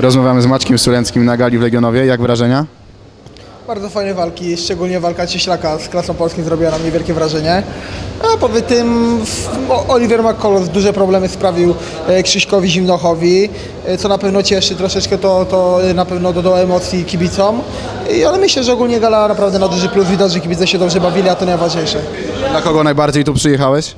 Rozmawiamy z Maćkiem Sulenckim na gali w Legionowie. Jak wrażenia? Bardzo fajne walki, szczególnie walka Cieślaka z klasą polskim zrobiła na mnie wielkie wrażenie. A poza tym Oliver McCullough duże problemy sprawił e, Krzyśkowi Zimnochowi, e, co na pewno cieszy troszeczkę, to, to na pewno dodał emocji kibicom. I, ale myślę, że ogólnie gala naprawdę na duży plus, widać, że kibice się dobrze bawili, a to najważniejsze. Dla kogo najbardziej tu przyjechałeś?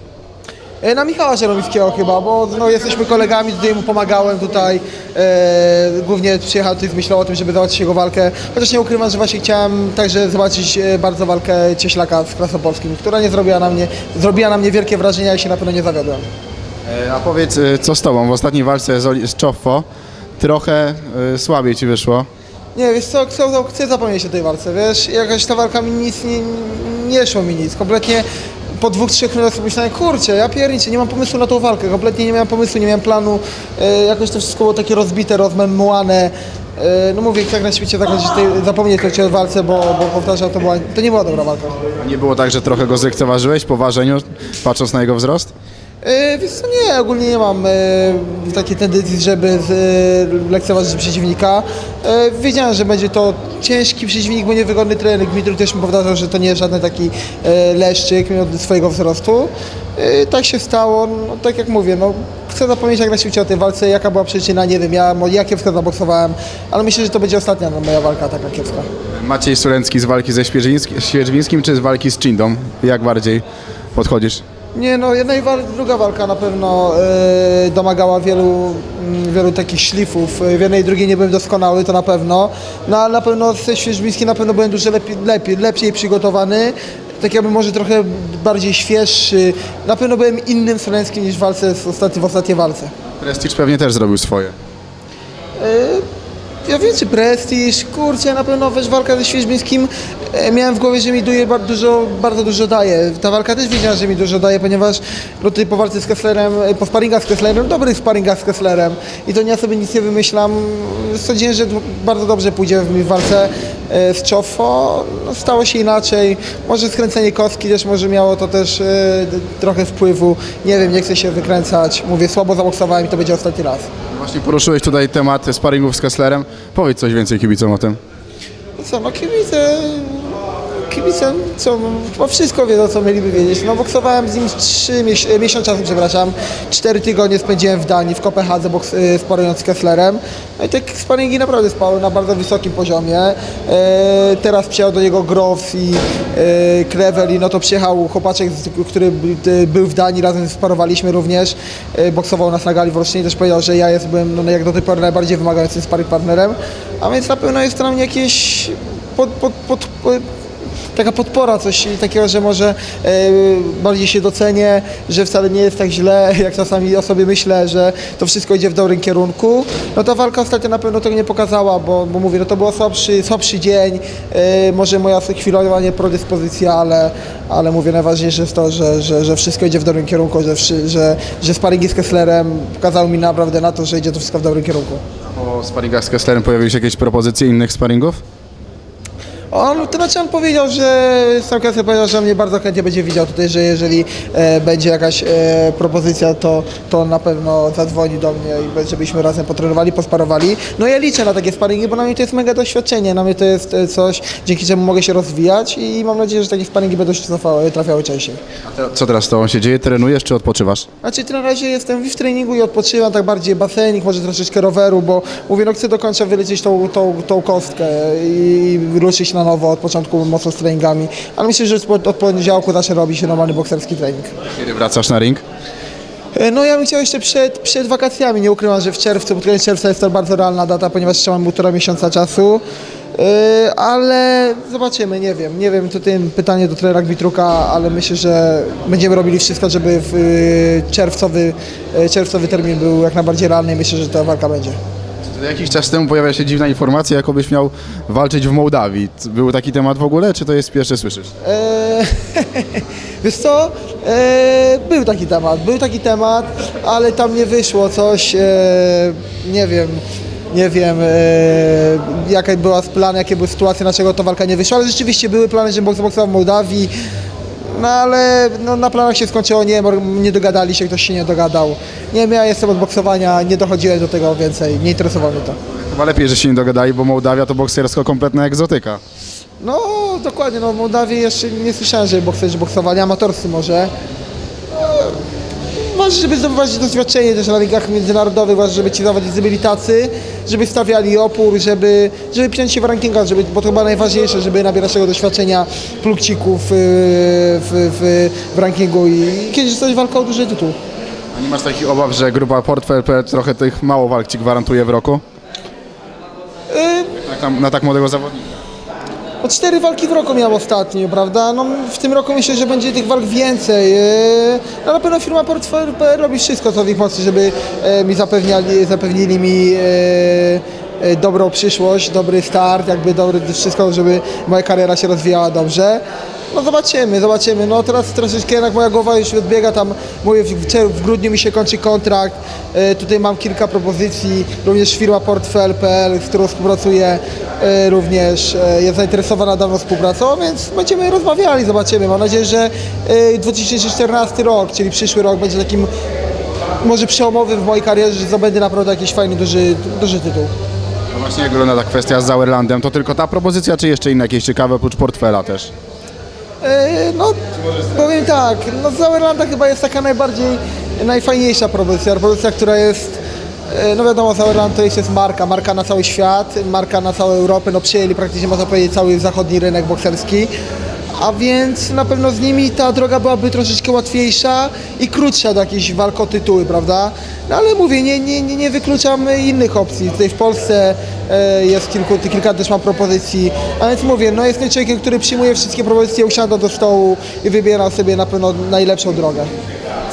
E, Na Michała Żeromickiego chyba, bo no, jesteśmy kolegami, tutaj mu pomagałem tutaj. E, głównie przyjechał tutaj, myślał o tym, żeby zobaczyć jego walkę. Chociaż nie ukrywam, że właśnie chciałem także zobaczyć e, bardzo walkę Cieślaka z Krasopolskim, która nie zrobiła na mnie, zrobiła na mnie wielkie wrażenie, i się na pewno nie zawiodłem. E, A powiedz, e, co z tobą? W ostatniej walce z, z Czoffo trochę e, słabiej ci wyszło. Nie, wiesz co, chcę, chcę zapomnieć o tej walce, wiesz, jakaś ta walka mi nic, nie, nie szło mi nic, kompletnie po dwóch, trzech minutach sobie myślałem, kurczę, ja pierniczę, nie mam pomysłu na tą walkę, kompletnie nie miałem pomysłu, nie miałem planu, e, jakoś to wszystko było takie rozbite, rozmemłane, e, no mówię, jak na świecie zakończyć tej, zapomnieć o walce, bo, bo powtarzam, to, była, to nie była dobra walka. Nie było tak, że trochę go zlekceważyłeś po ważeniu, patrząc na jego wzrost? E, Wiesz co, nie, ogólnie nie mam e, takiej tendencji, żeby e, lekceważyć przeciwnika. Wiedziałem, że będzie to ciężki przeciwnik, bo niewygodny trening. Dmitry też mi powtarzał, że to nie jest żaden taki e, leszczyk mimo swojego wzrostu. Tak się stało, no, tak jak mówię, no, chcę zapomnieć jak na świecie o tej walce, jaka była przyczyna, nie wiem, ja, mo- ja zaboksowałem, ale myślę, że to będzie ostatnia no, moja walka taka kiepska. Maciej Sulencki z walki ze Świerzwińskim czy z walki z Czindą? Jak bardziej podchodzisz? Nie no, jedna i wal- druga walka na pewno e, domagała wielu, mm, wielu takich szlifów. E, W jednej i drugiej nie byłem doskonały, to na pewno. No ale na pewno ze Świeżbińskiej na pewno byłem dużo lepiej, lepiej, lepiej przygotowany. Tak jakby może trochę bardziej świeższy. Na pewno byłem innym Solenskim niż w walce z w ostatniej walce. Prestige pewnie też zrobił swoje. Ja wiem, czy prestiż, kurczę, na pewno wiesz, walka ze Świeżbińskim e, miałem w głowie, że mi duje bardzo dużo, bardzo dużo daje. Ta walka też wiedziałem, że mi dużo daje, ponieważ no, tutaj po walce z Kesslerem, e, po sparingach z Kesslerem, dobrych sparingach z Kesslerem i to ja sobie nic nie wymyślam. Sądziłem, że bardzo dobrze pójdzie mi w walce e, z Czofo. No, stało się inaczej. Może skręcenie kostki też może miało to też e, trochę wpływu. Nie wiem, nie chcę się wykręcać. Mówię, słabo zaboksowałem i to będzie ostatni raz. Właśnie poruszyłeś tutaj temat sparingów z Kesslerem. Powiedz coś więcej kibicom o tym. Co, no kibice, kibice, co, chyba wszystko wiedzą, co mieliby wiedzieć. No boksowałem z nim trzy miesiąc, miesiąc czasu, przepraszam. Cztery tygodnie spędziłem w Danii, w Kopenhadze, boks, sparując z Kesslerem. No i te sparingi naprawdę spały na bardzo wysokim poziomie. E, teraz przyjechał do niego Groves i e, Krewel i no to przyjechał chłopaczek, który by- był w Danii, razem sparowaliśmy również. E, boksował nas na gali w też powiedział, że ja jest, byłem no, jak do tej pory najbardziej wymagającym sparring partnerem. A więc na pewno jest to na mnie jakieś pod, pod, pod, pod, taka podpora, coś takiego, że może e, bardziej się docenię, że wcale nie jest tak źle, jak czasami o sobie myślę, że to wszystko idzie w dobrym kierunku. No ta walka ostatnio na pewno tego nie pokazała, bo, bo mówię, no to był słabszy, słabszy dzień, e, może moja chwilowa nieprodyspozycja, ale, ale mówię, najważniejsze jest to, że, że, że wszystko idzie w dobrym kierunku, że, że, że sparingi z Kesslerem pokazały mi naprawdę na to, że idzie to wszystko w dobrym kierunku. Po sparingach z Kesslerem pojawiły się jakieś propozycje innych sparingów? On, to znaczy on powiedział, że Kessler powiedział, że mnie bardzo chętnie będzie widział tutaj, że jeżeli e, będzie jakaś e, propozycja, to, to na pewno zadzwoni do mnie i żebyśmy razem potrenowali, posparowali. No ja liczę na takie sparingi, bo na mnie to jest mega doświadczenie, na mnie to jest e, coś, dzięki czemu mogę się rozwijać i mam nadzieję, że takie sparingi będą się trafiały, trafiały częściej. Co teraz z tobą się dzieje? Trenujesz czy odpoczywasz? Znaczy na razie jestem w treningu i odpoczywam, tak bardziej basenik, może troszeczkę roweru, bo mówię, no chcę do końca wylecieć tą, tą, tą kostkę i ruszyć na nowo od początku mocno z treningami. Ale myślę, że od poniedziałku zacznę robić normalny bokserski trening. Kiedy wracasz na ring? E, No ja bym chciał jeszcze przed, przed wakacjami, nie ukrywam, że w czerwcu, pod koniec czerwca jest to bardzo realna data, ponieważ jeszcze mam półtora miesiąca czasu. E, Ale zobaczymy, nie wiem, nie wiem, to tym pytanie do trenera Gbitruka, ale myślę, że będziemy robili wszystko, żeby w e, czerwcowy, e, czerwcowy termin był jak najbardziej realny i myślę, że ta walka będzie. Jakiś czas temu pojawia się dziwna informacja, jakobyś miał walczyć w Mołdawii. Był taki temat w ogóle, czy to jest pierwsze słyszysz? Eee, wiesz co, eee, był taki temat, był taki temat, ale tam nie wyszło coś, eee, nie wiem, nie wiem eee, jaka była plan, jakie były sytuacje, dlaczego ta walka nie wyszła, ale rzeczywiście były plany, że boksował w Mołdawii, no ale no, na planach się skończyło, nie, nie dogadali się, ktoś się nie dogadał. Nie wiem, ja jestem od boksowania, nie dochodziłem do tego więcej, nie interesowało mnie to. Chyba lepiej, że się nie dogadali, bo Mołdawia to boksersko kompletna egzotyka. No dokładnie, no w Mołdawii jeszcze nie słyszałem, że bokserzy boksowali, amatorscy może. No, Ważne, żeby zdobywać doświadczenie też na ligach międzynarodowych, ważne, żeby ci zawodnicy byli tacy, żeby stawiali opór, żeby, żeby piąć się w rankingach, żeby, bo to chyba najważniejsze, żeby nabierać tego doświadczenia plukcików yy, w, w, w rankingu i kiedyś coś walka o duży tytuł. A nie masz takich obaw, że grupa Portfel trochę tych mało walk ci gwarantuje w roku? Yy, Na, na tak młodego zawodnika. No cztery walki w roku miał ostatnio, prawda? No, w tym roku myślę, że będzie tych walk więcej. No, na pewno firma Portfel robi wszystko, co w ich mocy, żeby e, mi zapewniali, zapewnili mi e, dobrą przyszłość, dobry start, jakby dobry, wszystko, żeby moja kariera się rozwijała dobrze. No zobaczymy, zobaczymy. No teraz troszeczkę jednak moja głowa już odbiega tam, mówię, w, w grudniu mi się kończy kontrakt. E, tutaj mam kilka propozycji, również firma Portfel.pl, z którą współpracuję, również e, jest zainteresowana dawną współpracą, więc będziemy rozmawiali, zobaczymy. Mam nadzieję, że e, 2014 rok, czyli przyszły rok będzie takim może przełomowym w mojej karierze, że zdobędę naprawdę jakiś fajny, duży, duży tytuł. No właśnie jak wygląda ta kwestia z Sauerlandem? To tylko ta propozycja, czy jeszcze inne jakieś ciekawe oprócz portfela też? E, No, powiem tak, no Zauerlanda chyba jest taka najbardziej, najfajniejsza propozycja, propozycja, która jest, e, no wiadomo, Zauerland to jest, jest marka, marka na cały świat, marka na całą Europę, no przyjęli praktycznie, można powiedzieć, cały zachodni rynek bokserski, a więc na pewno z nimi ta droga byłaby troszeczkę łatwiejsza i krótsza do jakiejś walk o tytuły, prawda? No ale mówię, nie, nie, nie, nie wykluczam innych opcji. Tutaj w Polsce e, jest kilku, kilka też mam propozycji, a więc mówię, no jestem człowiekiem, który przyjmuje wszystkie propozycje, usiada do stołu i wybiera sobie na pewno najlepszą drogę.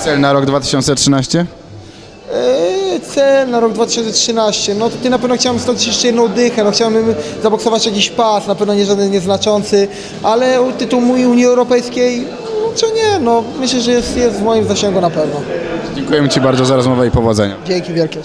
Cel na rok 2013? Cel na rok 2013, no tutaj na pewno chciałem stąd jeszcze jedną dychę, no chciałem zaboksować jakiś pas, na pewno nie żaden nieznaczący, ale tytuł mój Unii Europejskiej, no czy nie, no myślę, że jest, jest w moim zasięgu na pewno. Dziękujemy Ci bardzo za rozmowę i powodzenia. Dzięki wielkie.